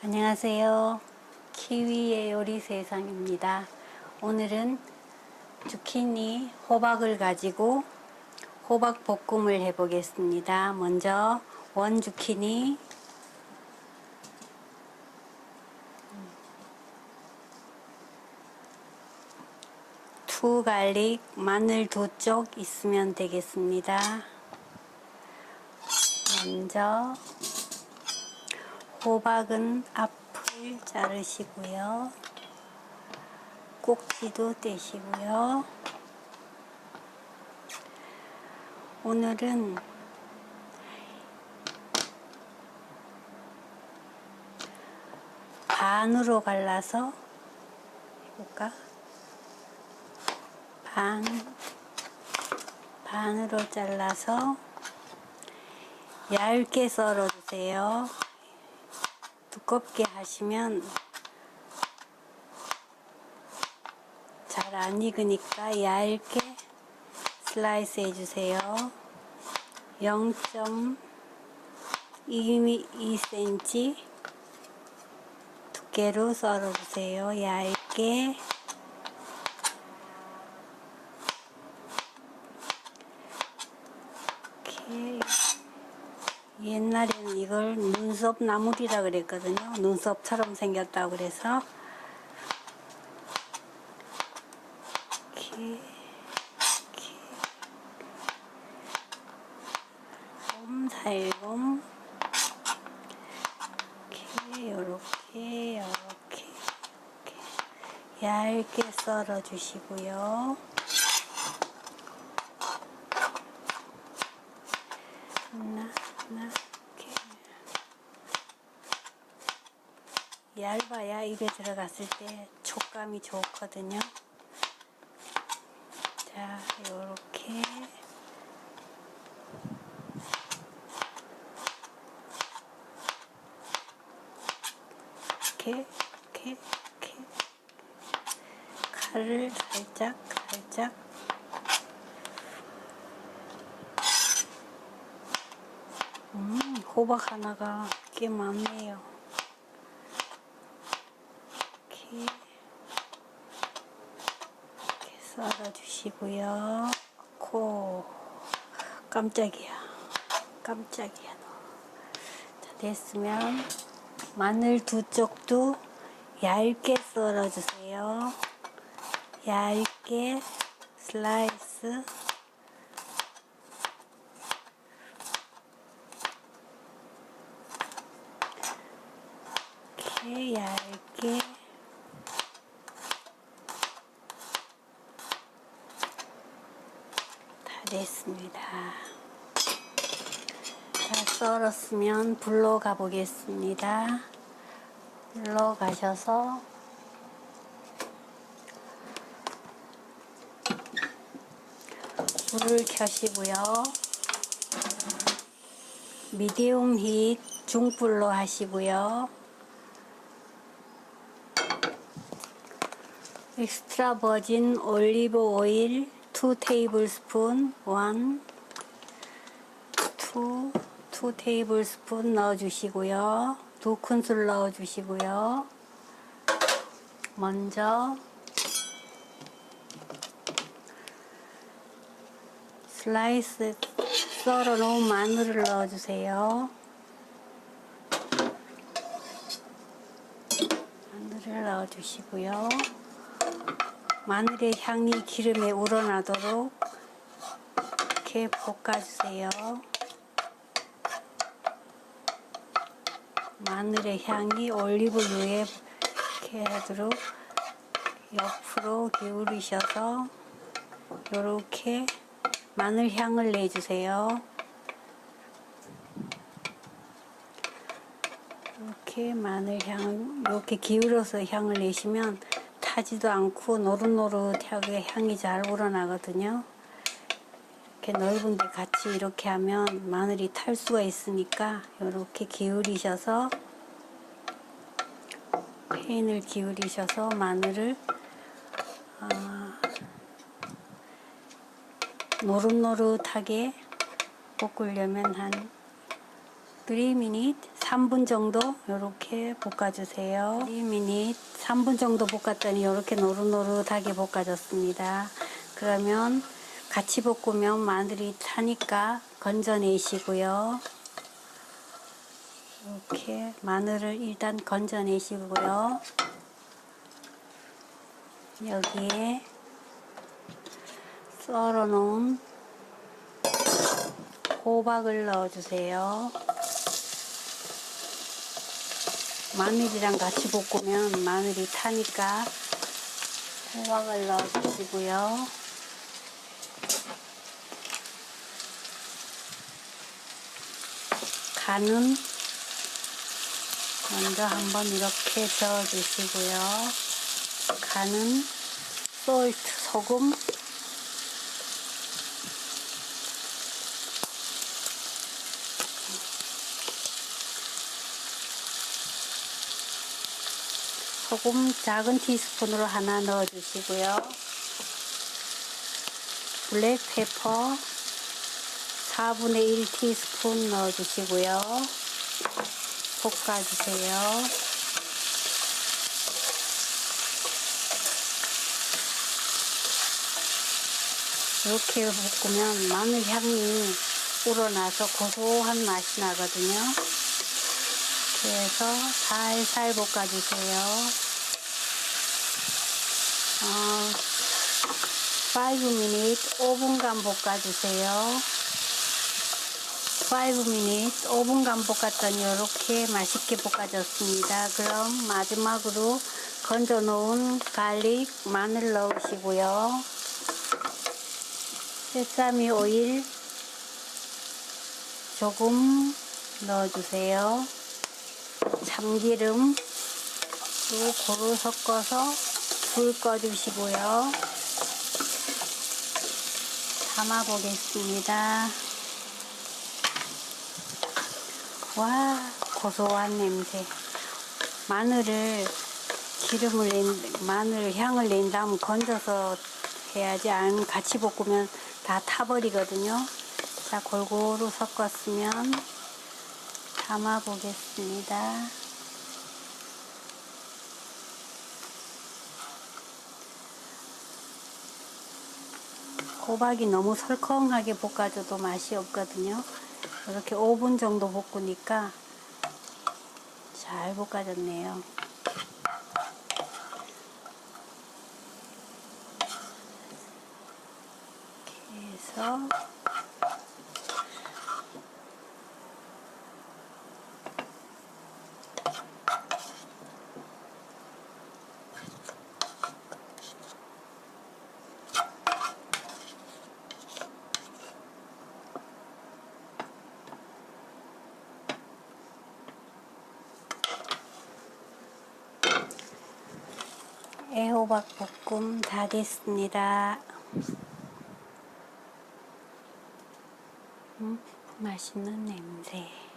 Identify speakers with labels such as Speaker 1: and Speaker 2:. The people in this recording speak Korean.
Speaker 1: 안녕하세요. 키위의 요리 세상입니다. 오늘은 주키니 호박을 가지고 호박 볶음을 해보겠습니다. 먼저 원 주키니 투 갈릭 마늘 두 쪽 있으면 되겠습니다. 먼저 호박은 앞을 자르시고요. 꼭지도 떼시고요. 오늘은 반으로 갈라서 해볼까? 반, 반으로 잘라서 얇게 썰어주세요. 두껍게 하시면 잘 안 익으니까 얇게 슬라이스 해주세요. 0.2cm 두께로 썰어주세요. 얇게 이렇게 옛날에는 이걸 눈썹 나물이라 그랬거든요. 눈썹처럼 생겼다고 그래서 이렇게 이렇게 옴살곰 이렇게 요렇게 이렇게 얇게 썰어 주시고요. 하나, 하나, 이렇게. 얇아야 입에 들어갔을 때 촉감이 좋거든요. 자, 요렇게. 이렇게, 이렇게, 이렇게. 칼을 살짝, 살짝 음, 호박 하나가 꽤 많네요. 이렇게, 썰어주시고요. 코, 깜짝이야. 깜짝이야. 너. 자, 됐으면 마늘 두 쪽도 얇게 썰어주세요. 얇게 슬라이스. 이렇게 얇게 다 됐습니다. 다 썰었으면 불러 가보겠습니다. 불러 가셔서 불을 켜시고요. 미디움 힛 중불로 하시고요. 엑스트라 버진 올리브 오일 2 테이블 스푼 1 2, 2 테이블 스푼 넣어 주시고요. 두 큰술 넣어 주시고요. 먼저 슬라이스 썰어 놓은 마늘을 넣어 주세요. 마늘을 넣어 주시고요. 마늘의 향이 기름에 우러나도록 이렇게 볶아주세요. 마늘의 향이 올리브유에 이렇게 하도록 옆으로 기울이셔서 이렇게 마늘 향을 내주세요. 이렇게 마늘 향 이렇게 기울여서 향을 내시면 타지도 않고 노릇노릇하게 향이 잘 우러나거든요. 이렇게 넓은 데 같이 이렇게 하면 마늘이 탈 수가 있으니까 이렇게 기울이셔서 팬을 기울이셔서 마늘을 어, 노릇노릇하게 볶으려면 한 3미닛 3분 정도 이렇게 볶아주세요. 2미닛 3분 정도 볶았더니 이렇게 노릇노릇하게 볶아졌습니다. 그러면 같이 볶으면 마늘이 타니까 건져내시고요. 이렇게 마늘을 일단 건져내시고요. 여기에 썰어 놓은 호박을 넣어주세요. 마늘이랑 같이 볶으면 마늘이 타니까 호박을 넣어주시고요. 간은 먼저 한번 이렇게 저어주시고요. 간은 솔트, 소금, 소금 작은 티스푼으로 하나 넣어 주시고요. 블랙페퍼 4분의 1 티스푼 넣어 주시고요. 볶아 주세요. 이렇게 볶으면 마늘 향이 우러나서 고소한 맛이 나거든요. 그래서 살살 볶아주세요. 어, 5minute 5분간 볶아주세요. 5minute 5분간 볶았더니 이렇게 맛있게 볶아졌습니다. 그럼 마지막으로 건져 놓은 갈릭 마늘 넣으시고요. 세사미 오일 조금 넣어주세요. 참기름 또 고루 섞어서 불 꺼주시고요. 담아 보겠습니다. 와 고소한 냄새. 마늘을 기름을 낸 마늘 향을 낸 다음 건져서 해야지 안 같이 볶으면 다 타버리거든요. 자 골고루 섞었으면 담아 보겠습니다. 호박이 너무 설컹하게 볶아줘도 맛이 없거든요. 이렇게 5분 정도 볶으니까 잘 볶아졌네요. 이렇게 해서 애호박 볶음 다 됐습니다. 음, 맛있는 냄새.